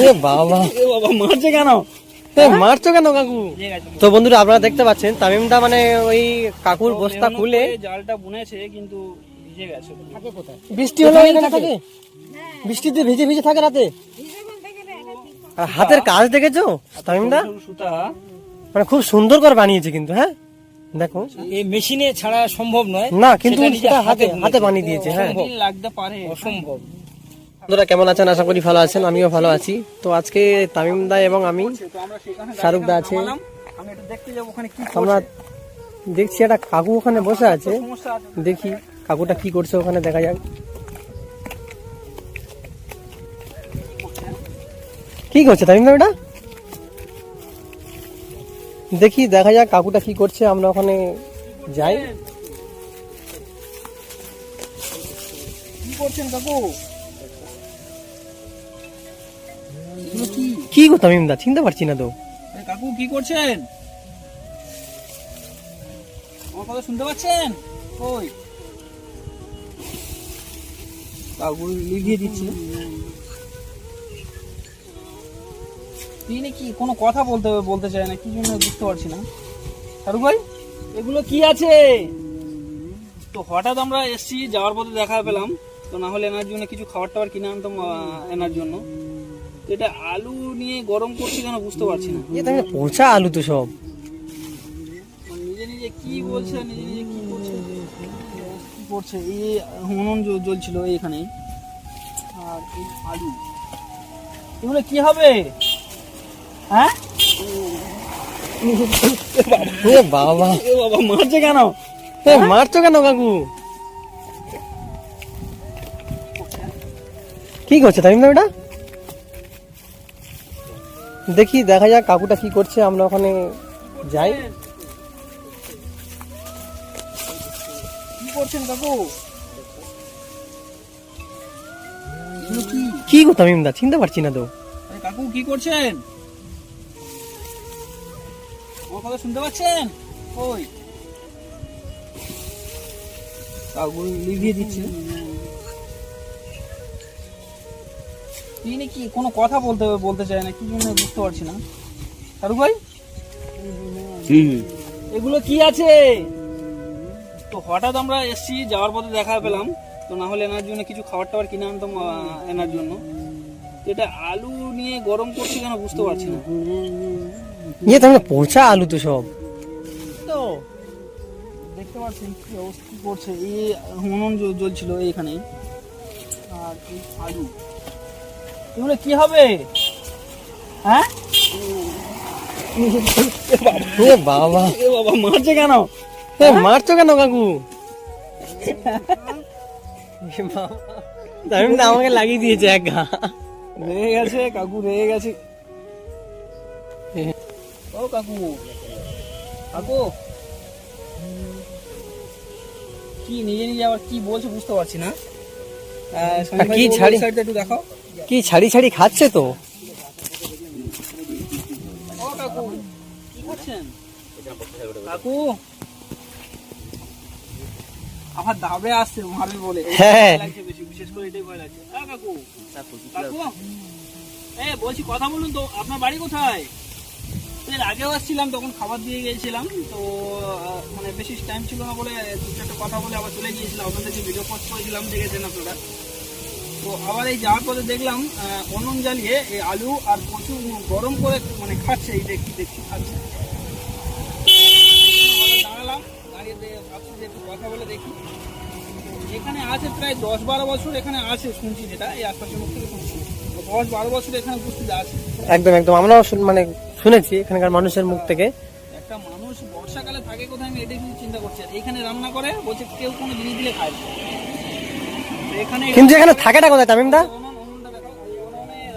এ বাবা। বাবা মারছে কেন? মারছো কেন কাকু? তো বন্ধুরা আপনারা দেখতে পাচ্ছেন তামিমদা মানে ওই কাকুর বস্তা খুলে জালটা বুনেছে কিন্তু ভিজে গেছে। বৃষ্টি হলো এখানে থাকে? বৃষ্টিতে ভিজে ভিজে থাকে রাতে? আর হাতের কাজ দেখেছ তামিমদা মানে খুব সুন্দর করে বানিয়েছে কিন্তু হ্যাঁ? দেখো। এই মেশিনে ছাড়া সম্ভব নয়। না কিন্তু হাতে হাতে বানিয়ে দিয়েছে হ্যাঁ। লাগতে পারে অসম্ভব। বন্ধুরা কেমন আছেন? আশা করি ভালো আছেন, আমিও ভালো আছি। তো আজকে তামিম দা এবং আমি শাহরুখ দা আছে। আমরা দেখছি একটা কাকু ওখানে বসে আছে। আছে দেখি কাকুটা কি করছে ওখানে, দেখা যাক। কি করছে তামিম দা ওটা দেখি, দেখা যাক কাকুটা কি করছে, আমরা ওখানে যাই। কি করছেন কাকু? কি গো তামিম দা চিনতে পারছি না তো। কাকু, কি করছেন? আমার কথা শুনতে পাচ্ছেন? ওই কাকু লিভিয়ে দিচ্ছে। তিনি কি কোনো কথা বলতে বলতে চায় না? কি জন্য বুঝতে পারছি না। শাহরুখ ভাই, এগুলো কি আছে? তো হঠাৎ আমরা এসছি, যাওয়ার পথে দেখা পেলাম। তো না হলে এনার জন্য কিছু খাবার টাবার কিনে আনতাম এনার জন্য। এটা আলু নিয়ে গরম করছি কেন বুঝতে পারছি না। এ তামিম পচা আলু তো সব। মানে নিজে নিজে কি বলছে নিজে নিজে কি করছে? কি করছে? এই হনন জ্বল- জ্বলছিল এইখানে আর এই আলু। এগুলো কি হবে? হ্যাঁ? বাবা। বাবা মারছে কেন? মারছো কেন কাকু? কি করছে তামিম দা ওটা দেখি, দেখা যাক কাকুটা কি করছে, আমরা ওখানে যাই। কি করছেন কাকু চিনতে পারছি না তো। কাকু, কি করছেন? শুনতে পাচ্ছেন? ওই কাকু লিভিয়ে দিচ্ছে। তিনি কি কোনো কথা বলতে বলতে চায় না? কি জন্য বুঝতে পারছি না। শাহরুখ ভাই? এগুলো কি আছে? তো হঠাৎ আমরা এসছি যাওয়ার পথে দেখা পেলাম। তো না হলে এনার জন্য কিছু খাবার টাবার কিনে আনতাম এনার জন্য। এটা আলু নিয়ে গরম করছি কেন বুঝতে পারছি না। ইয়ে তামিম পচা আলু তো সব। তো দেখতে পাচ্ছেন কি অবস্থা কি করছে। এই হনন জ্বল- জ্বলছিল এইখানে। আর এই আলু। এগুলো কি হবে? হ্যাঁ? এ বাবা। এ বাবা মারছে কেন? এ মারছো কেন কাকু? এ বাবা। তামিম দা আমাকে লাগিয়ে দিয়েছে এক ঘা। রেগে গেছে কাকু রেগে গেছে। ও কাকু। কাকু। কি নিজে নিজে আবার কি বলছে বুঝতে পারছি না। কি ছাড়ি? কি ছাড়ি ছাড়ি খাচ্ছে তো? কাকু। কি আবার দাবে আসছে মারবে বলে। হ্যাঁ। বিশেষ করে এটাই ভয় লাগছে। হ্যাঁ কাকু। কাকু এ বলছি কথা বলুন তো আপনার বাড়ি কোথায়? এর আগেও আসছিলাম, তখন খাবার দিয়ে গিয়েছিলাম। তো মানে বেশি টাইম ছিল না বলে দু চারটে কথা বলে আবার চলে গিয়েছিলাম আপনাদেরকে ভিডিও পোস্ট করেছিলাম, দেখেছেন আপনারা? তো আবার এই যাওয়ার পথে দেখলাম অনন জ্বালিয়ে এই আলু আর কচু গরম করে মানে খাচ্ছে, এই দেখছি দেখছি খাচ্ছে। দাঁড়ালাম, দাঁড়িয়ে ভাবছি যে একটু কথা বলে দেখি। এখানে আছে প্রায় দশ বারো বছর এখানে আছে, শুনছি যেটা, এই আশপাশের মুখ থেকে শুনছি। দশ বারো বছর এখানে উপস্থিত আছে। একদম একদম। আমরাও মানে শুনেছি এখানকার মানুষের মুখ থেকে। একটা মানুষ বর্ষাকালে থাকে কোথায় আমি এটাই শুধু চিন্তা করছি। আর এখানে রান্না করে বলছে কেউ কোনো জিনিস দিলে খায়। এখানে কিন্তু এখানে থাকেটা কোথায়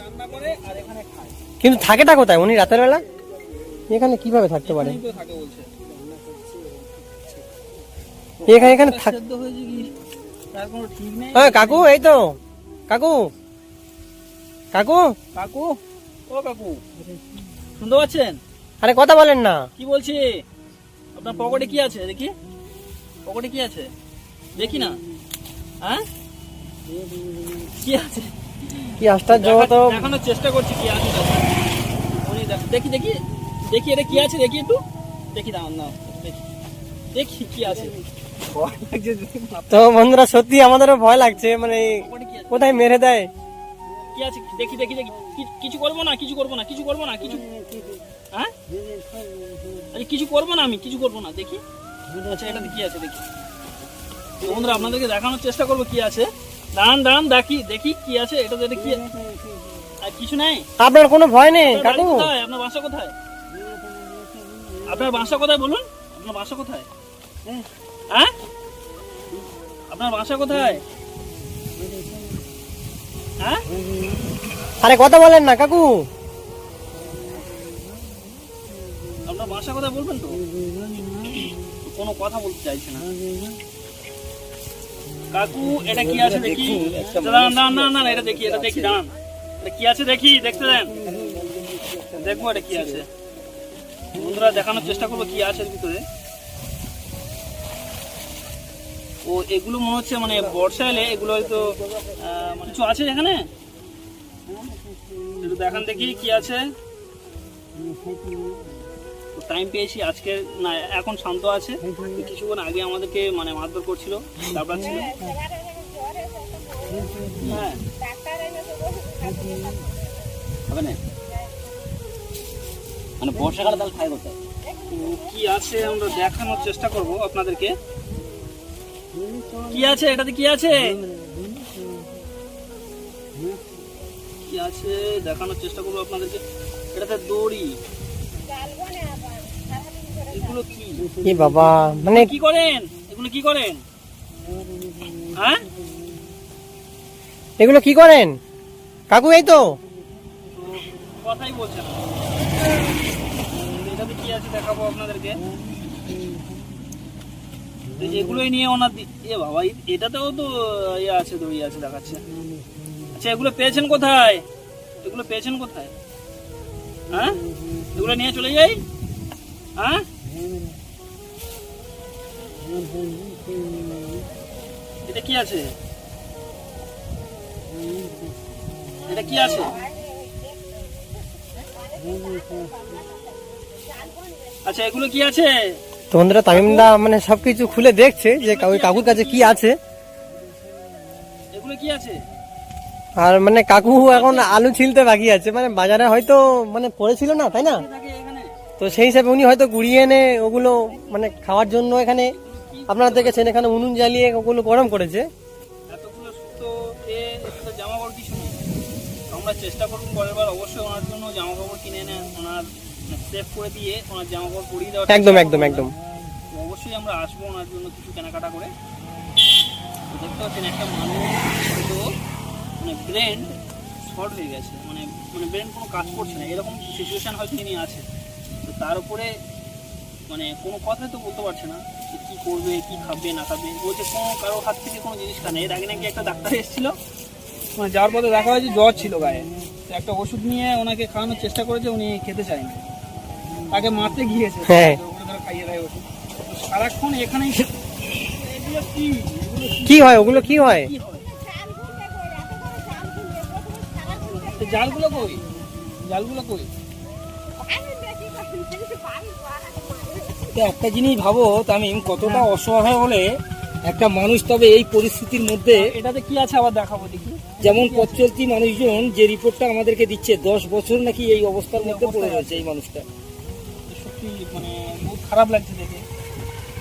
রান্না করে আর এখানে খায়। কিন্তু থাকেটা কোথায়? উনি রাতের বেলা? এখানে কীভাবে থাকতে পারে? এখানে এখানে হ্যাঁ কাকু এই তো। কাকু কাকু। কাকু? ও কাকু। শুনতে পাচ্ছেন? আরে কথা বলেন না। কি বলছি? আপনার পকেটে কি আছে? দেখি। পকেটে কি আছে? দেখি না। হ্যাঁ? কি আছে? কি আশ্চর্য তো দেখানোর চেষ্টা করছি কি আছে। উনি দেখ- দেখি দেখি। এটা কি আছে? দেখি একটু। দেখি দাঁড়ান না দেখি। দেখি কি আছে। তো বন্ধুরা সত্যি আমাদেরও ভয় লাগছে মানে কোথায় মেরে দেয়? কি আছে? দেখি দেখি দেখি। কিছু করব না কিছু করব না কিছু করব না কিছু হ্যাঁ? আরে কিছু করব না আমি কিছু করব না দেখি। আচ্ছা এটাতে কি আছে দেখি। বন্ধুরা আপনাদেরকে দেখানোর চেষ্টা করব কি আছে। দাঁড়ান দাঁড়ান দেখি দেখি কি আছে এটাতে এটা কি আর কিছু নাই? আপনার কোনো ভয় নেই? কাকু আপনার বাসা কোথায়? আপনার বাসা কোথায় বলুন? আপনার বাসা কোথায়? হ্যাঁ? আপনার বাসা কোথায়? আরে কথা বলেন না, কাকু। আপনার বাসা কোথায় বলবেন তো? কোনো কথা বলতে চাইছে না। কাকু, এটা কি আছে দেখি? না না না এটা দেখি এটা দেখি, দাঁড়ান। এটা কি আছে দেখি? দেখতে দেন। দেখব এটা কি আছে। বন্ধুরা, দেখানোর চেষ্টা করব কি আছে ভিতরে। ও এগুলো মনে হচ্ছে মানে বর্ষা এলে এগুলো হয়তো মানে কিছু আছে এখানে? একটু দেখান দেখি কি আছে। টাইম পেয়েছি, আজকে না, এখন শান্ত আছে। কিছুক্ষণ আগে আমাদেরকে মানে মারধর করছিল তারপর ছিল হ্যাঁ। হবে না? মানে বর্ষাকালে তাহলে খাই করতে কি আছে আমরা দেখানোর চেষ্টা করব আপনাদেরকে। কি আছে? এটাতে কি আছে? কি আছে? দেখানোর চেষ্টা করব আপনাদেরকে। এটাতে দড়ি। এগুলো কি? বাবা মানে কি করেন? এগুলো কি করেন? হ্যাঁ? এগুলো কি করেন? কাকু এই তো। তো কথাই বলছেন এটাতে কি আছে দেখাবো আপনাদেরকে? তো এগুলোই নিয়ে ওনার এ বাবা এটাতেও তো ইয়ে আছে দড়ি আছে দেখাচ্ছে। আচ্ছা এগুলো পেয়েছেন কোথায়? এগুলো পেয়েছেন কোথায়? হ্যাঁ? এগুলো নিয়ে চলে যাই? হ্যাঁ? এটা কি আছে? এটা কি আছে? আচ্ছা এগুলো কি আছে? তো বন্ধুরা তামিমদা মানে সবকিছু খুলে দেখছে যে ওই কাকুর কাছে কি আছে। এগুলো কি আছে? আর মানে কাকু এখন আলু ছিলতে বাকি আছে মানে বাজারে হয়তো মানে পড়েছিল না তাই না? তো সেই হিসাবে উনি হয়তো কুড়িয়ে এনে ওগুলো মানে খাওয়ার জন্য এখানে আপনারা দেখেছেন এখানে উনুন জ্বালিয়ে ওগুলো গরম করেছে। আমরা চেষ্টা করব পরের বার অবশ্যই ওনার জন্য জামা কাপড় কিনে এনে ওনার সেভ করে দিয়ে ওনার জামা কাপড় পরিয়ে দেওয়ার একদম একদম একদম। অবশ্যই আমরা আসব ওনার জন্য কিছু কেনাকাটা করে। দেখতে পাচ্ছেন একটা মানুষ মানে ব্রেন শর্ট হয়ে গেছে। মানে মানে ব্রেন কোনো কাজ করছে না। এরকম সিচুয়েশন হয়তো ইনি আছে তো তার উপরে মানে কোনো কথাই তো বলতে পারছে না যে কী করবে কী খাবে না খাবে। বলছে কোনো কারও হাত থেকে কোনো জিনিস খায় না। এর আগে নাকি একটা ডাক্তার এসেছিল। মানে যাওয়ার পথে দেখা হয় যে জ্বর ছিল গায়ে। তো একটা ওষুধ নিয়ে ওনাকে খাওয়ানোর চেষ্টা করেছে উনি খেতে চায়নি তাকে মারতে গিয়েছে। হ্যাঁ। তো খাইয়ে দেয় ওষুধ। সারাক্ষণ এখানেই কি? হয়? ওগুলো কি হয়? জালগুলো কই? জালগুলো কই? একটা জিনিস ভাবো তামিম কতটা অসহায় হলে একটা মানুষ তবে এই পরিস্থিতির মধ্যে এটাতে কি আছে আবার দেখাবো দেখি। যেমন পথ চলতি মানুষজন যে রিপোর্টটা আমাদেরকে দিচ্ছে দশ বছর নাকি এই অবস্থার মধ্যে পড়ে রয়েছে এই মানুষটা। সত্যি মানে বহুত খারাপ লাগছে দেখে।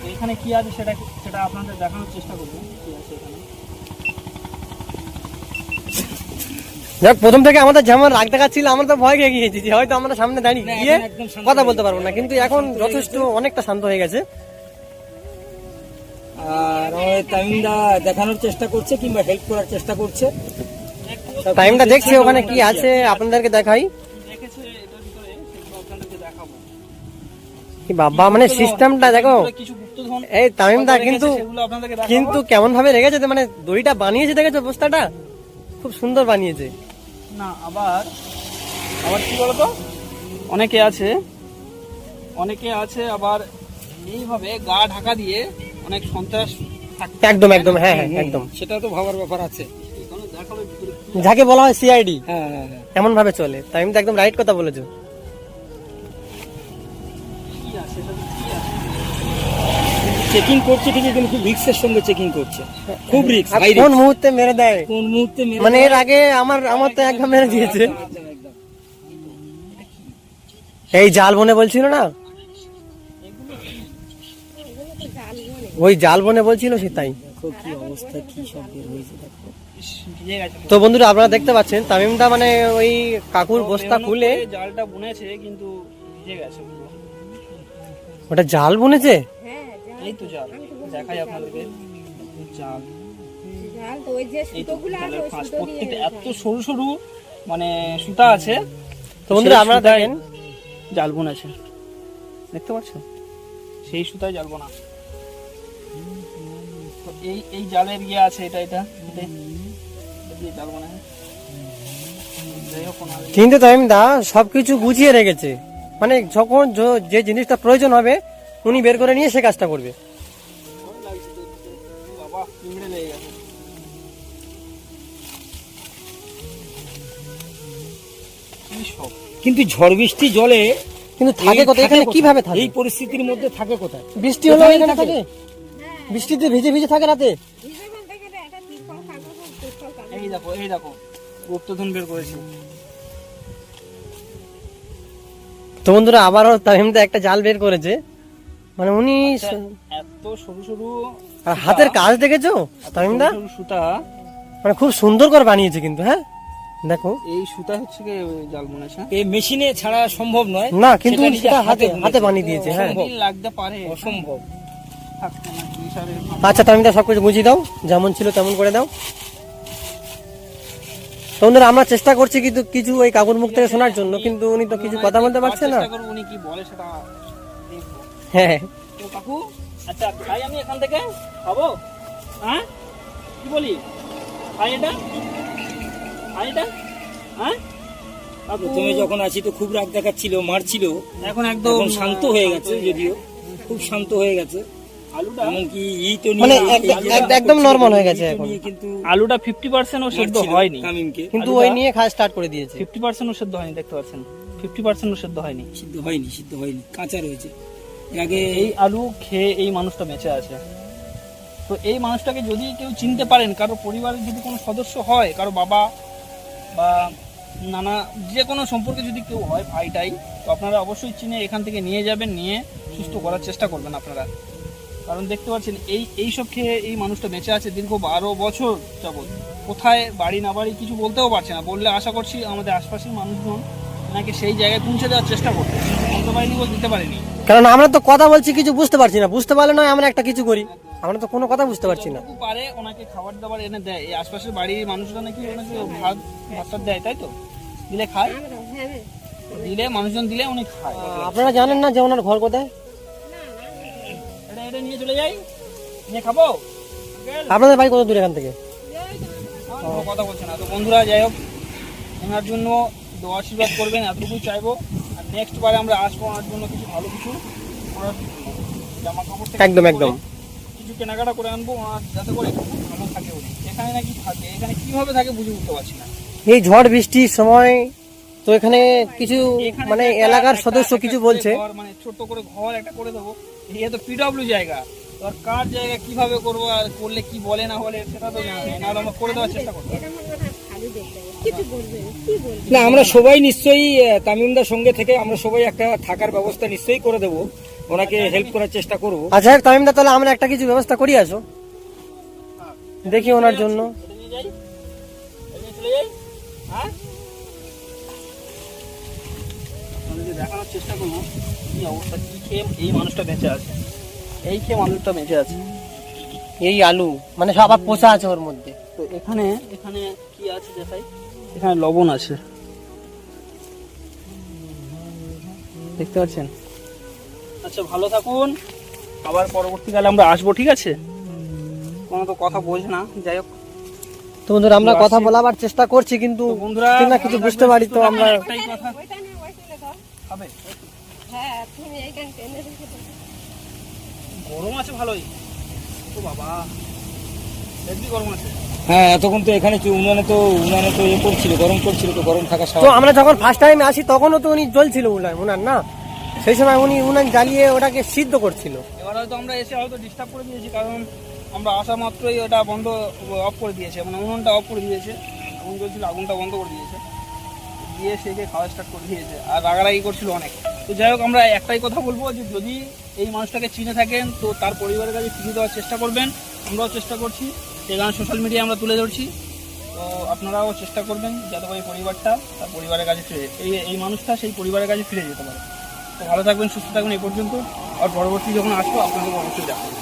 তো এখানে কি আছে সেটা সেটা আপনাদের দেখানোর চেষ্টা করব কি আছে এখানে। যাক প্রথম থেকে আমাদের যেমন রাগ দেখাচ্ছিল আমরা তো ভয় খেয়ে গিয়েছি যে হয়তো আমরা সামনে দাঁড়িয়ে গিয়ে কথা বলতে পারব না। কিন্তু এখন যথেষ্ট অনেকটা শান্ত হয়ে গেছে। আর ওই তামিমদা দেখানোর চেষ্টা করছে কিংবা হেল্প করার চেষ্টা করছে। টাইমটা দেখছি ওখানে কি আছে আপনাদেরকে দেখাই। কি বাবা মানে সিস্টেমটা দেখো। এই হয়তো কিন্তু কিন্তু কেমন ভাবে রেখেছে মানে দড়িটা বানিয়েছে দেখেছ অবস্থাটা খুব সুন্দর বানিয়েছে। না আবার আবার কি বলতো? অনেকে আছে অনেকে আছে আবার এইভাবে গা ঢাকা দিয়ে অনেক সন্ত্রাস একদম একদম হ্যাঁ হ্যাঁ একদম। সেটা তো ভাবার ব্যাপার আছে। যাকে বলা হয় সিআইডি হ্যাঁ হ্যাঁ হ্যাঁ। এমন ভাবে চলে। তাই তো একদম রাইট কথা বলেছ। চেকিং করছে ঠিকই কিন্তু খুব রিক্সের সঙ্গে চেকিং করছে। খুব রিক্স হাই কোন মুহূর্তে মেরে দেয়? কোন মুহূর্তে মেরে মানে এর আগে আমার আমার তো একদম মেরে দিয়েছে। এই জাল বনে বলছিল না? ওই জাল বনে বলছিল সে তাই। কি অবস্থা কি সব হয়েছে দেখো। ইস, ভিজে গেছে তো বন্ধুরা আপনারা দেখতে পাচ্ছেন তামিমদা মানে ওই কাকুর বস্তা খুলে জালটা বুনেছে কিন্তু ভিজে গেছে ওটা জাল বুনেছে? এই তো জাল দেখাই আপনাদেরকে। জাল। আছে এত সরু সরু মানে সুতা আছে। তো বন্ধুরা আপনারা দেখেন জাল বোনাছে দেখতে পাচ্ছ? সেই সুতায় জাল বোনা তো এই এই জালের ইয়ে আছে এটা এটা জাল বোনা কিন্তু তামিমদা সবকিছু গুছিয়ে রেখেছে। মানে যখন যে জিনিসটা প্রয়োজন হবে উনি বের করে নিয়ে সে কাজটা করবে। কিন্তু ঝড় বৃষ্টি জলে কিন্তু থাকে কোথায়? এখানে কীভাবে থাকে? এই পরিস্থিতির মধ্যে থাকে কোথায়? বৃষ্টি হলো এখানে থাকে? বৃষ্টিতে ভিজে ভিজে থাকে রাতে? এই দেখো এই দেখো। গুপ্তধন বের করেছি। তো বন্ধুরা আবারও তামিমদা একটা জাল বের করেছে। মানে উনি এত সরু সরু আর হাতের কাজ দেখেছ তামিমদা? সুতা। মানে খুব সুন্দর করে বানিয়েছে কিন্তু হ্যাঁ? দেখো। এই সুতা হচ্ছে কি জাল বুনেছে এই মেশিনে ছাড়া সম্ভব নয়। না কিন্তু সেটা হাতে হাতে বানিয়ে দিয়েছে হ্যাঁ। অসম্ভব। লাগতে পারে। অসম্ভব। আচ্ছা তামিমদা সবকিছু বুঝিয়ে দাও। যেমন ছিল তেমন করে দাও। বন্ধুরা আমরা চেষ্টা করছি কিন্তু কিছু ওই কাকুর মুখ থেকে শোনার জন্য কিন্তু উনি তো কিছু কথা বলতে পারছে না। উনি কি বলে সেটা হ্যাঁ। তো কাকু আচ্ছা খাই আমি এখান থেকে? খাব? হ্যাঁ? কি বলি? খাই এটা? খাই এটা? হ্যাঁ? প্রথমে যখন আছি তো খুব রাগ দেখাচ্ছিল মারছিল। এখন একদম শান্ত হয়ে গেছে যদিও। খুব শান্ত হয়ে গেছে। আলুটা? এমনকি ই তো মানে একদম হয়ে গেছে এখন। কিন্তু আলুটা ফিফটি পার্সেন্ট ও সেদ্ধ হয়নি। তামিমকে কিন্তু ওই নিয়ে খাওয়া স্টার্ট করে দিয়েছে। ফিফটি পার্সেন্ট ও সেদ্ধ হয়নি দেখতে পাচ্ছেন। ফিফটি পার্সেন্ট ও সেদ্ধ হয়নি। সিদ্ধ হয়নি সিদ্ধ হয়নি কাঁচা রয়েছে। আগে এই আলু খেয়ে এই মানুষটা বেঁচে আছে। তো এই মানুষটাকে যদি কেউ চিনতে পারেন, কারও পরিবারের যদি কোনো সদস্য হয়, কারও বাবা বা নানা যে কোনো সম্পর্কে যদি কেউ হয় ভাইটাই, তো আপনারা অবশ্যই চিনে এখান থেকে নিয়ে যাবেন, নিয়ে সুস্থ করার চেষ্টা করবেন আপনারা। কারণ দেখতে পাচ্ছেন, এই এই সব খেয়ে এই মানুষটা বেঁচে আছে দীর্ঘ বারো বছর যাবৎ। কোথায় বাড়ি না বাড়ি কিছু বলতেও পারছে না। বললে আশা করছি আমাদের আশপাশের মানুষজন নাকি সেই জায়গায় পৌঁছে দেওয়ার চেষ্টা করবে। বলতে পারেনি বল দিতে পারেনি। কারণ আমরা তো কথা বলছি কিছু বুঝতে পারছি না। বুঝতে পারলে নয় আমরা একটা কিছু করি। আমরা তো কোনো কথা বুঝতে পারছি না। পারে ওনাকে খাবার দাবার এনে দেয়। এই আশপাশের বাড়ির মানুষরা নাকি ওনাকে ভাত ভাতটা দেয় তাই তো? দিলে খায়। দিলে মানুষজন দিলে উনি খায়। আপনারা জানেন না যে ওনার ঘর কোথায়? এটা এটা নিয়ে চলে যাই। নিয়ে খাব? আপনাদের বাড়ি কত দূর এখান থেকে? কথা বলছে না। তো বন্ধুরা যাই হোক ওনার জন্য দোয়া আশীর্বাদ করবেন এতটুকুই চাইব। নেক্সট বারে আমরা আসব ওনার জন্য কিছু ভালো কিছু ওনার জামা কাপড় একদম, একদম। কিছু কেনাকাটা করে আনব ওনার যাতে করে ভালো থাকে উনি। এখানে নাকি থাকে এখানে কীভাবে থাকে বুঝে উঠতে পারছি না। এই ঝড় বৃষ্টির সময় তো এখানে কিছু মানে এলাকার সদস্য কিছু বলছে। মানে ছোট্ট করে ঘর একটা করে দেবো। এই তো পিডব্লিউ জায়গা। আর কার জায়গা কীভাবে করব আর করলে কি বলে না বলে সেটা তো জানা নেই। না আমরা করে দেওয়ার চেষ্টা করব। না, কি বলবে না আমরা সবাই নিশ্চয়ই তামিমদার সঙ্গে থেকে আমরা সবাই একটা থাকার ব্যবস্থা নিশ্চয়ই করে দেবো। ওনাকে হেল্প করার চেষ্টা করব। আচ্ছা তামিমদা তাহলে আমরা একটা কিছু ব্যবস্থা করি আসো। দেখি ওনার জন্য। হ্যাঁ দেখানোর চেষ্টা করব কি অবস্থা কি খেয়ে এই মানুষটা বেঁচে আছে। এই খেয়ে মানুষটা বেঁচে আছে। এই আলু মানে সব আবার পোষা আছে ওর মধ্যে। তো এখানে এখানে কি আছে দেখাই? এখানে লবণ আছে। দেখতে পাচ্ছেন? আচ্ছা ভালো থাকুন। আবার পরবর্তীকালে আমরা আসব ঠিক আছে? কোনো তো কথা বোঝে না যাই হোক। তো বন্ধুরা আমরা কথা বলাবার চেষ্টা করছি কিন্তু বন্ধুরা কিছু না কিছু বুঝতে পারি তো আমরা একটাই কথা হবে? হ্যাঁ তুমি এইখানে টেনে গরম আছে ভালোই। ও বাবা হেভি গরম আছে। হ্যাঁ এতক্ষণ তো এখানে উনানে তো উনানে তো ইয়ে করছিল গরম করছিল তো গরম থাকা তো আমরা যখন ফার্স্ট টাইম আসি তখনও তো উনি জ্বলছিল উনার উনার না? সেই সময় উনি উনান জ্বালিয়ে ওটাকে সিদ্ধ করছিল। এবার হয়তো আমরা এসে হয়তো ডিস্টার্ব করে দিয়েছি কারণ আমরা আসা মাত্রই ওটা বন্ধ অফ করে দিয়েছে মানে উনুনটা অফ করে দিয়েছে। আগুন জ্বলছিল আগুনটা বন্ধ করে দিয়েছে। দিয়ে সেকে খাওয়া স্টার্ট করে দিয়েছে আর রাগারাগি করছিল অনেক। তো যাই হোক আমরা একটাই কথা বলব যে যদি এই মানুষটাকে চিনে থাকেন তো তার পরিবারের কাছে ফিরিয়ে দেওয়ার চেষ্টা করবেন। আমরাও চেষ্টা করছি। সেই সোশ্যাল মিডিয়ায় আমরা তুলে ধরছি। তো আপনারাও চেষ্টা করবেন যাতে করে পরিবারটা তার পরিবারের কাছে ফিরে এই এই মানুষটা সেই পরিবারের কাছে ফিরে যেতে পারে। তো ভালো থাকবেন, সুস্থ থাকবেন এই পর্যন্ত। আর পরবর্তী যখন আসব, আপনাদের অবশ্যই দেখাবো